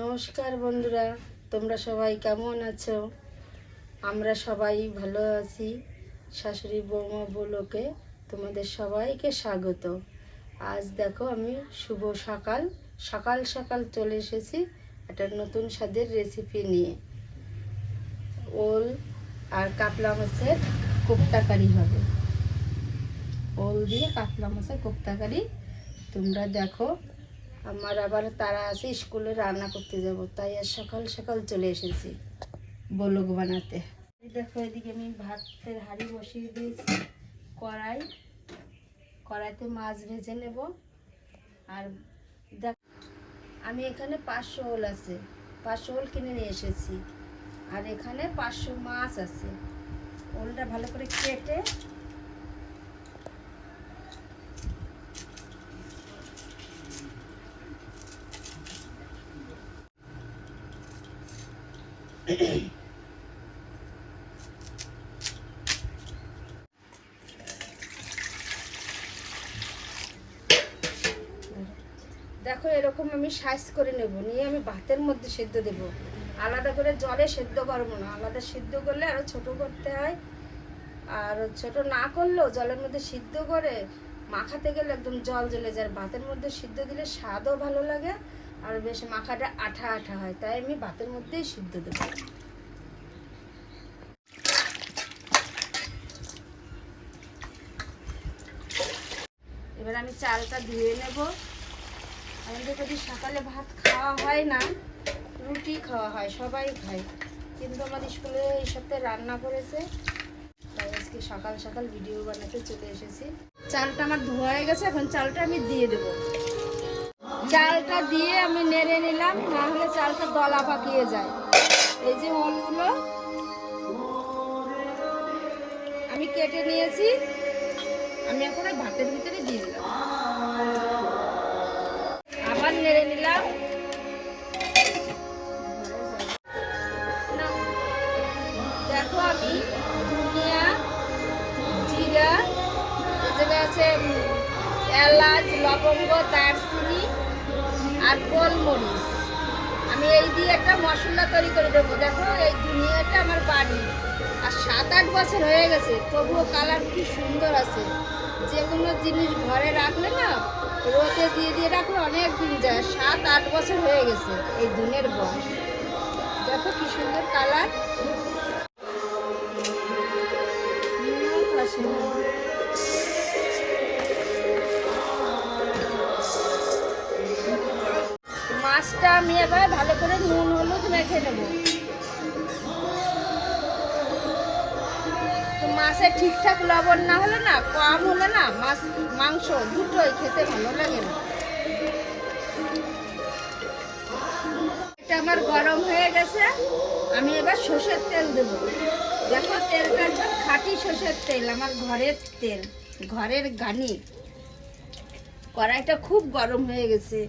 নমস্কার বন্ধুরা, তোমরা সবাই কেমন আছো? আমরা সবাই ভালো আছি। শাশুড়ি বৌমা বলোকে তোমাদের সবাইকে স্বাগত। আজ দেখো আমি শুভ সকাল। সকাল সকাল চলে এসেছি একটা নতুন স্বাদের রেসিপি নিয়ে। ওল আর কাতলা মাছের কোপ্তা কারি হবে। ওল দিয়ে কাতলা মাছের কোপ্তা কারি তোমরা দেখো। আমার আবার তারা আছে, স্কুলে রান্না করতে যাব, তাই আর সকাল সকাল চলে এসেছি বলক বানাতে। দেখো, এদিকে আমি ভাতের হাঁড়ি বসিয়ে দিয়েছি, কড়াই। কড়াইতে মাছ ভেজে নেব। আর দেখ, আমি এখানে পাঁচশো ওল আছে, পাঁচশো ওল কিনে নিয়ে এসেছি। আর এখানে পাঁচশো মাছ আছে। ওলটা ভালো করে কেটে দেখো, এরকম আমি সাইজ করে নেব। নিয়ে আমি ভাতের মধ্যে সেদ্ধ দেব। আলাদা করে জলে সেদ্ধ করব না। আলাদা সিদ্ধ করলে আরও ছোট করতে হয়। আর ছোট না করলেও জলের মধ্যে সিদ্ধ করে মাখাতে গেলে একদম জল জ্বলে যায়। ভাতের মধ্যে সিদ্ধ দিলে স্বাদও ভালো লাগে। আর বেশ মাখাটা আঠা আঠা হয়, তাই আমি ভাতের মধ্যেই সিদ্ধ দেবো। এবার আমি চালটা ধুয়ে নেব। আমাদের যদি সকালে ভাত খাওয়া হয় না, রুটি খাওয়া হয়, সবাই খায়। কিন্তু আমার স্কুলে এই সপ্তাহে রান্না করেছে, তাই আজকে সকাল সকাল ভিডিও বানাতে চলে এসেছি। চালটা আমার ধোয়া হয়ে গেছে, এখন চালটা আমি দিয়ে দেব। চালটা দিয়ে আমি নেড়ে নিলাম, না হলে চালটা দলা পাকিয়ে যায়। এই যে ওলগুলো আমি কেটে নিয়েছি। আমি এখন ভাতের ভিতরে দিয়ে দিলাম। আবার নেড়ে নিলাম। মশলা তৈরি করে দেবো। দেখো, এই দুনিয়াটা আমার বাড়ি। আর সাত, আট বছর হয়ে গেছে, তবুও কালার কি সুন্দর আছে। যে কোনো জিনিস ঘরে রাখলে না, রোদে দিয়ে দিয়ে রাখলে অনেক দিন যায়। সাত, আট বছর হয়ে গেছে এই দিনের বয়স। দেখো কি সুন্দর কালার। করে নুন, হলুদ মেখে নেব। মাছে ঠিকঠাক লবণ না হলে না, কম হলে না মাছ, মাংস দুটোই খেতে ভালো লাগে না। এটা আমার গরম হয়ে গেছে, আমি এবার সর্ষের তেল দেব। দেখো তেলটা একদম খাঁটি সর্ষের তেল, আমার ঘরের তেল, ঘরের গানি কড়াইটা খুব গরম হয়ে গেছে।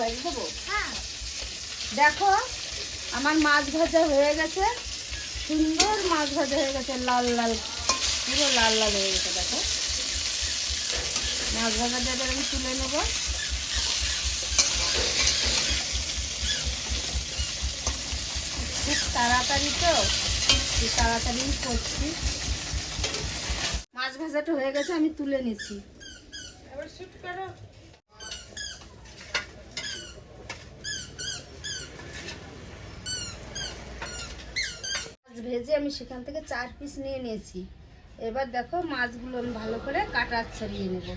দেবো? দেখো আমার মাছ ভাজা হয়ে গেছে। সুন্দর মাছ ভাজা হয়ে গেছে লাল লাল পুরো লাল লাল হয়ে গেছে দেখো। মাছ ভাজাটা এবার আমি তুলে নেব। খুব তাড়াতাড়ি তো খুব তাড়াতাড়ি করছি। মাছ ভাজাটা হয়ে গেছে আমি তুলে নিচ্ছি। এবার শুট করো। ভেজে আমি সেখান থেকে চার পিস নিয়ে নিয়েছি। এবার দেখো মাছগুলো আমি ভালো করে কাটা ছাড়িয়ে নেব।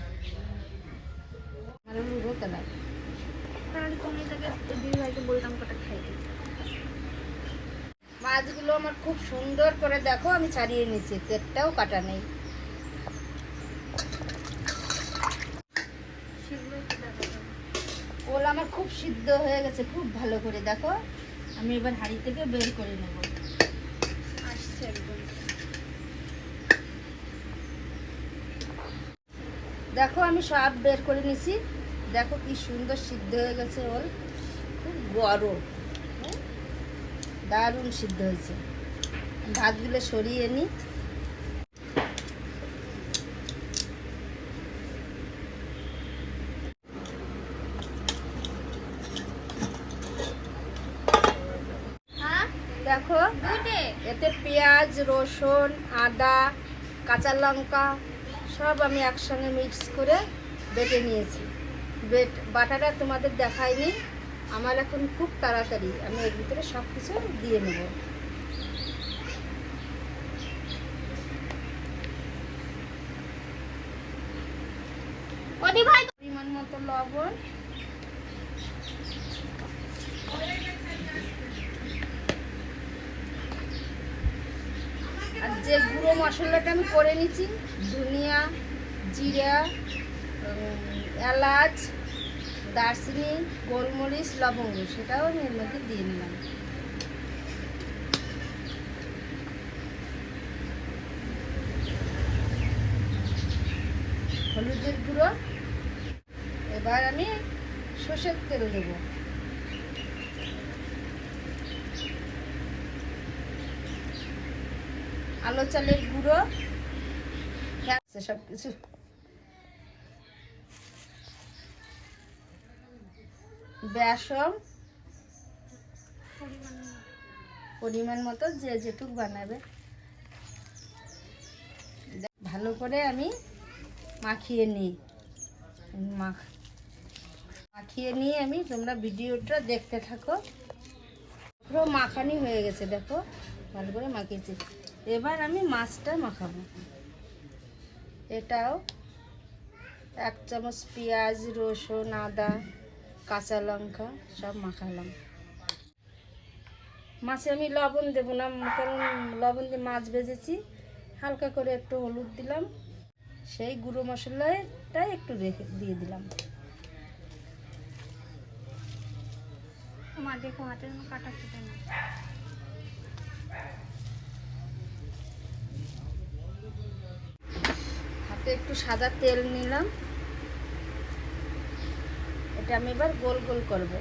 মানে উড়ো কালার বলতাম কটা খাই। মাছগুলো আমার খুব সুন্দর করে দেখো আমি ছাড়িয়ে নিয়েছি তেলটাও কাটা নেই। ওল আমার খুব সিদ্ধ হয়ে গেছে খুব ভালো করে দেখো। আমি এবার হাঁড়ি থেকে বের করে নেব আসছে একদম দেখো আমি সব বের করে নিছি দেখো কি সুন্দর সিদ্ধ হয়ে গেছে ওল খুব গরম? দারুণ সিদ্ধ হয়েছে। ভাতগুলো সরিয়ে নিই দেখো এতে পেঁয়াজ রসুন আদা কাঁচা লঙ্কা সব আমি একসঙ্গে মিক্স করে বেটে নিয়েছি। বেট বাটাটা তোমাদের দেখায়নি আমার এখন খুব তাড়াতাড়ি আমি এর ভিতরে সব কিছু দিয়ে নেব। পরিমাণ মতো লবণ। আর যে গুঁড়ো মশলাটা আমি করে নিচ্ছি ধনিয়া, জিরা এলাচ, দারচিনি, গোলমরিচ, লবঙ্গ, সেটাও আমি এর মধ্যে দিয়ে নিলাম। হলুদের গুঁড়ো। এবার আমি সর্ষের তেল দেব। আলো, চালের গুঁড়ো সব কিছু। বেসন, পরিমাণ মতো যে যেটুক বানাবে। ভালো করে আমি মাখিয়ে নিই। মাখ মাখিয়ে নিয়ে আমি তোমরা ভিডিওটা দেখতে থাকো। পুরো মাখানি হয়ে গেছে, দেখো। ভালো করে মাখিয়েছি। এবার আমি মাছটা মাখাবো। এটাও এক চামচ পেঁয়াজ, রসুন, আদা, কাঁচা লঙ্কা সব মাখালাম। মাছে আমি লবণ দেবো না, কারণ লবণ দিয়ে মাছ ভেজেছি। হালকা করে একটু হলুদ দিলাম। সেই গুঁড়ো মশলাটাই একটু রেখে দিয়ে দিলাম। মা দেখো হাতের কাটা না। একটু সাদা তেল নিলাম। এটা আমি এবার গোল গোল করব।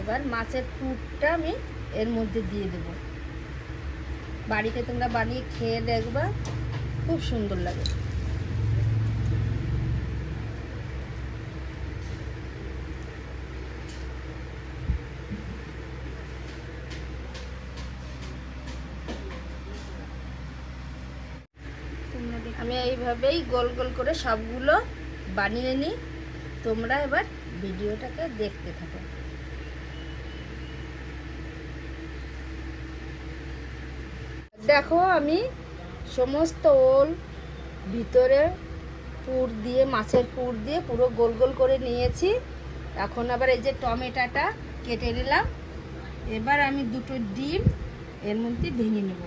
এবার মাছের পুরটা আমি এর মধ্যে দিয়ে দেব। বাড়িতে তোমরা বানিয়ে খেয়ে দেখবা, খুব সুন্দর লাগে। আমি এইভাবেই গোল গোল করে সবগুলো বানিয়ে নিই। তোমরা এবার ভিডিওটাকে দেখতে থাকো। দেখো আমি সমস্ত ওল ভিতরে পুর দিয়ে, মাছের পুর দিয়ে পুরো গোল গোল করে নিয়েছি। এখন আবার এই যে টমেটোটা কেটে নিলাম। এবার আমি দুটো ডিম, এর মধ্যে ভেঙে নেব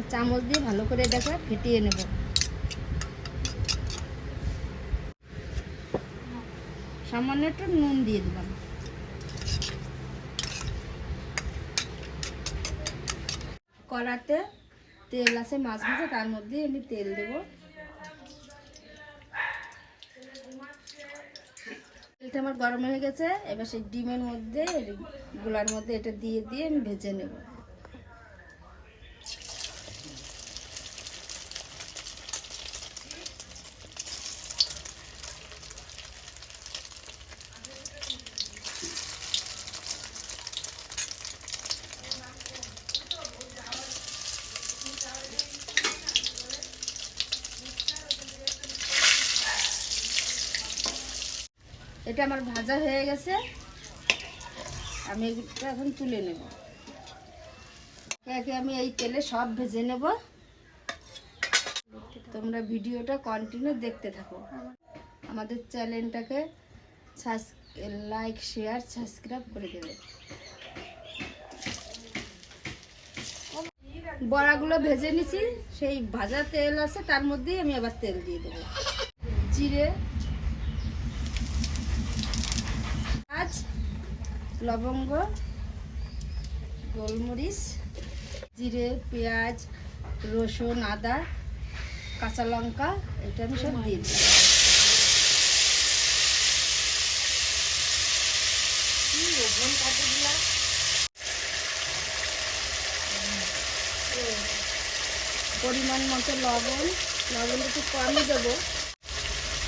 একটা চামচ দিয়ে ভালো করে দেখো ফেটিয়ে নেব। সামান্য একটু নুন দিয়ে দিলাম। কড়াতে তেল আছে, মাছ ভাজা তার মধ্যে আমি তেল দেব। তেলটা আমার গরম হয়ে গেছে, এবার সেই ডিমের মধ্যে, গুলার মধ্যে এটা দিয়ে দিয়ে আমি ভেজে নেব। এটা আমার ভাজা হয়ে গেছে। আমি এগুলো এখন তুলে নেব। একে আমি এই তেলে সব ভেজে নেব। তোমরা ভিডিওটা কন্টিনিউ দেখতে থাকো। আমাদের চ্যানেলটাকে লাইক শেয়ার সাবস্ক্রাইব করে দেবে। বড়াগুলো ভেজে নিছি। সেই ভাজা তেল আছে, তার মধ্যেই আমি আবার তেল দিয়ে দেবো। জিরে আজ লবঙ্গ, গোলমরিচ, জিরে, পেঁয়াজ, রসুন, আদা, কাঁচা লঙ্কা, এটা আমি সব দিয়ে দিই। পরিমাণ মতো লবণ লবণ একটু কমই দেবো।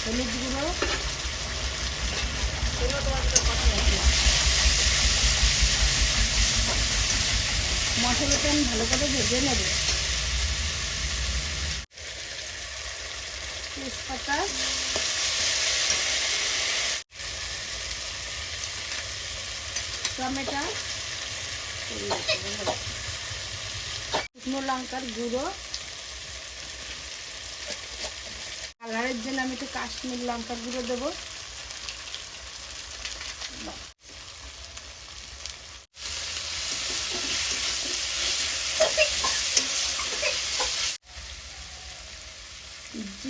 হলুদ গুঁড়ো। মশলাটা আমি ভালো করে ভেজে নেব। তেজপাতা। টমেটো। শুকনো লঙ্কার গুঁড়ো। কালারের জন্য আমি একটু কাশ্মীর লঙ্কার গুঁড়ো দেবো।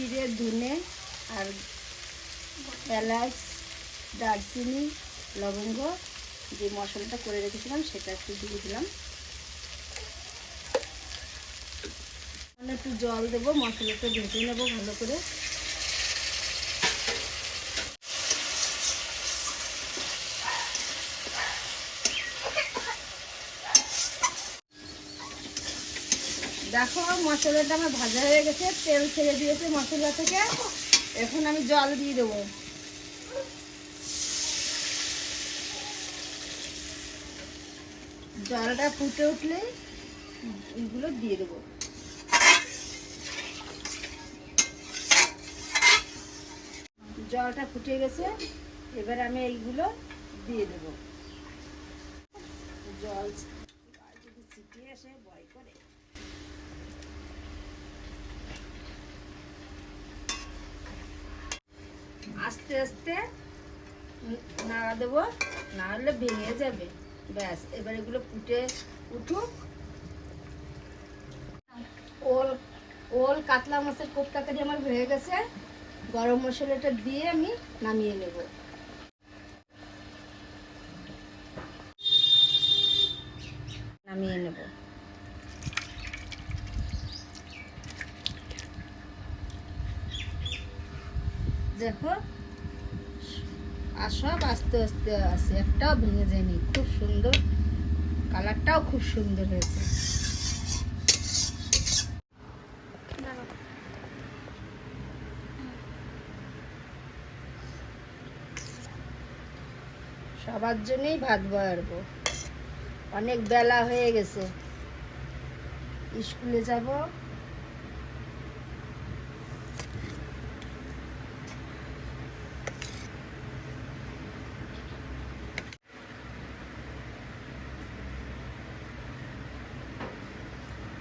জিরে, ধনে আর এলাচ, দারচিনি, লবঙ্গ যে মশলাটা করে রেখেছিলাম সেটা একটু দিয়ে দিলাম। একটু জল দেবো, মশলাটা ভেজে নেব ভালো করে। দেখো, মশলাটা আমার ভাজা হয়ে গেছে, তেল ছেড়ে দিয়েছে মশলা থেকে। এখন আমি জল দিয়ে দেবো। জলটা ফুটে উঠলে এগুলো দিয়ে দেবো। জলটা ফুটে গেছে, এবার আমি এইগুলো দিয়ে দেবো। জল আস্তে আস্তে নাড়া দেবো না হলে ভেঙে যাবে। ব্যাস, এবার এগুলো ফুটে উঠুক। ওল ওল কাতলা মাছের কোপ্তাকারি আমার হয়ে গেছে। গরম মশলাটা দিয়ে আমি নামিয়ে নেব। নামিয়ে নেব। দেখো, আর সব আস্তে আস্তে আছে। একটাও ভেঙে যায়নি। খুব সুন্দর। কালারটাও খুব সুন্দর হয়েছে। সবার জন্যই ভাত বাড়বো। অনেক বেলা হয়ে গেছে। স্কুলে যাব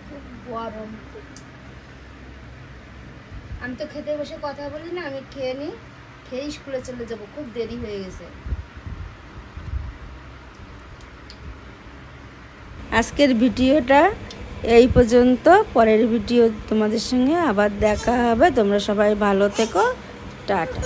খুব গরম আমি তো খেতে বসে কথা বলি না, আমি খেয়ে নিই। খেয়ে স্কুলে চলে যাব, খুব দেরি হয়ে গেছে। আজকের ভিডিওটা এই পর্যন্ত। পরের ভিডিও তোমাদের সঙ্গে আবার দেখা হবে। তোমরা সবাই ভালো থেকো। টাটা।